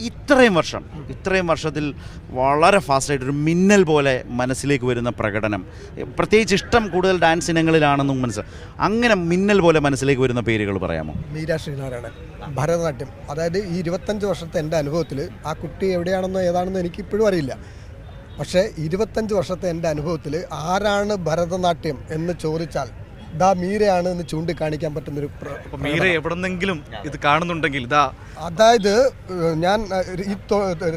ഇത്രയും വർഷം ഇത്രയും വർഷത്തിൽ വളരെ ഫാസ്റ്റായിട്ട് ഒരു മിന്നൽ പോലെ മനസ്സിലേക്ക് വരുന്ന പ്രകടനം. പ്രത്യേകിച്ച് ഇഷ്ടം കൂടുതൽ ഡാൻസ് ഇനങ്ങളിലാണെന്നും മനസ്സിലായി അങ്ങനെ മിന്നൽ പോലെ മനസ്സിലേക്ക് വരുന്ന പേരുകൾ പറയാമോ? മീര ശ്രീനാരായണൻ ഭരതനാട്യം. അതായത് ഈ ഇരുപത്തഞ്ച് വർഷത്തെ എന്റെ അനുഭവത്തിൽ ആ കുട്ടി എവിടെയാണെന്നോ ഏതാണെന്നോ എനിക്ക് ഇപ്പോഴും അറിയില്ല. പക്ഷേ ഇരുപത്തഞ്ച് വർഷത്തെ എന്റെ അനുഭവത്തിൽ ആരാണ് ഭരതനാട്യം എന്ന് ചോദിച്ചാൽ ദാ മീരയാണ് എന്ന് ചൂണ്ടിക്കാണിക്കാൻ പറ്റുന്നൊരു മീര എവിടെന്നെങ്കിലും ഇത് കാണുന്നുണ്ടെങ്കിൽ ഇതാ അതായത് ഞാൻ ഈ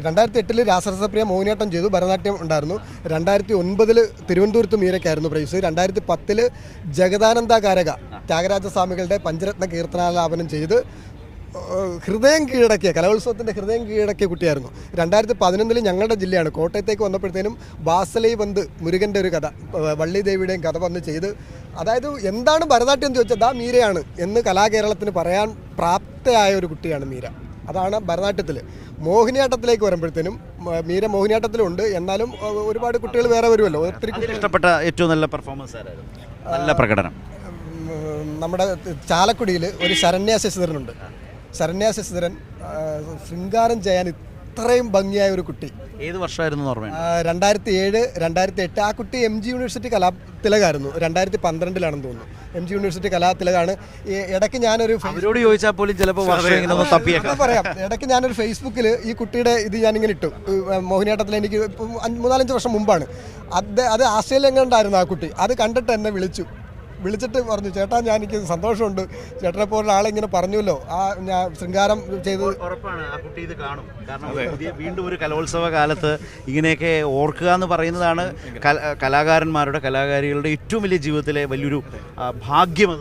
രണ്ടായിരത്തി എട്ടിൽ രാസരസപ്രിയ മോഹിനിയാട്ടം ചെയ്തു ഭരതനാട്യം ഉണ്ടായിരുന്നു. രണ്ടായിരത്തി ഒൻപതിൽ തിരുവനന്തപുരത്ത് മീരയ്ക്കായിരുന്നു പ്രൈസ്. രണ്ടായിരത്തി പത്തിൽ ജഗദാനന്ദ കാരക ത്യാഗരാജസ്വാമികളുടെ പഞ്ചരത്ന കീർത്തനാലാപനം ചെയ്ത് ഹൃദയം കീഴടക്കിയ കലോത്സവത്തിന്റെ ഹൃദയം കീഴടക്കിയ കുട്ടിയായിരുന്നു. രണ്ടായിരത്തി പതിനൊന്നിൽ ഞങ്ങളുടെ ജില്ലയാണ്. കോട്ടയത്തേക്ക് വന്നപ്പോഴത്തേനും ബാസലൈ ബന്ദ് മുരുകന്റെ ഒരു കഥ വള്ളിദേവിയുടെയും വള്ളി ദേവിയുടെയും കഥ വന്ന് ചെയ്ത് അതായത് എന്താണ് ഭരതനാട്യം എന്ന് ചോദിച്ചാൽ ദാ മീരയാണ് എന്ന് കലാകേരളത്തിന് പറയാൻ പ്രാപ്തയായ ഒരു കുട്ടിയാണ് മീര. അതാണ് ഭരതനാട്യത്തിൽ മോഹിനിയാട്ടത്തിലേക്ക് വരുമ്പോഴത്തേനും മീര മോഹിനിയാട്ടത്തിലുണ്ട്. എന്നാലും ഒരുപാട് കുട്ടികൾ വേറെ വരുമല്ലോ. ഒത്തിരി ഇഷ്ടപ്പെട്ട ഏറ്റവും നല്ല പെർഫോമൻസ് നല്ല പ്രകടനം. നമ്മുടെ ചാലക്കുടിയിൽ ഒരു ശരണ്യ ശശിധരനുണ്ട്. ശരണ്യ ശശിധരൻ ശൃംഗാരം ചെയ്യാൻ ഇത്രയും ഭംഗിയായ ഒരു കുട്ടി. ഏത് വർഷമായിരുന്നു രണ്ടായിരത്തി ഏഴ് രണ്ടായിരത്തി എട്ട് ആ കുട്ടി എം ജി യൂണിവേഴ്സിറ്റി കലാ തിലകായിരുന്നു. രണ്ടായിരത്തി പന്ത്രണ്ടിലാണെന്ന് തോന്നുന്നു. എം ജി യൂണിവേഴ്സിറ്റി കലാ തിലകാണ്. ഇടയ്ക്ക് ഞാനൊരു അവരോട് ചോദിച്ചാൽ പോലും ചിലപ്പോൾ പറയാം. ഇടയ്ക്ക് ഞാനൊരു ഫേസ്ബുക്കിൽ ഈ കുട്ടിയുടെ ഇത് ഞാനിങ്ങനെ ഇട്ടു. മോഹിനിയാട്ടത്തിൽ എനിക്ക് മൂന്നാലഞ്ച് വർഷം മുമ്പാണ്. അത് അത് ആസ്ട്രേലിയ എങ്ങാണ്ടായിരുന്നു ആ കുട്ടി. അത് കണ്ടിട്ട് എന്നെ വിളിച്ചു. വിളിച്ചിട്ട് പറഞ്ഞു ചേട്ടാ ഞാൻ എനിക്ക് സന്തോഷമുണ്ട്. ചേട്ടനെ പോലെ ആളെ ഇങ്ങനെ പറഞ്ഞല്ലോ ആ ഞാൻ ശൃംഗാരം ചെയ്ത് ഉറപ്പാണ്. ആ കുട്ടി ഇത് കാണും. കാരണം പുതിയ വീണ്ടും ഒരു കലോത്സവ കാലത്ത് ഇങ്ങനെയൊക്കെ ഓർക്കുക എന്ന് പറയുന്നതാണ് കല- കലാകാരന്മാരുടെ കലാകാരികളുടെ ഏറ്റവും വലിയ ജീവിതത്തിലെ വലിയൊരു ആ, ഭാഗ്യം അത്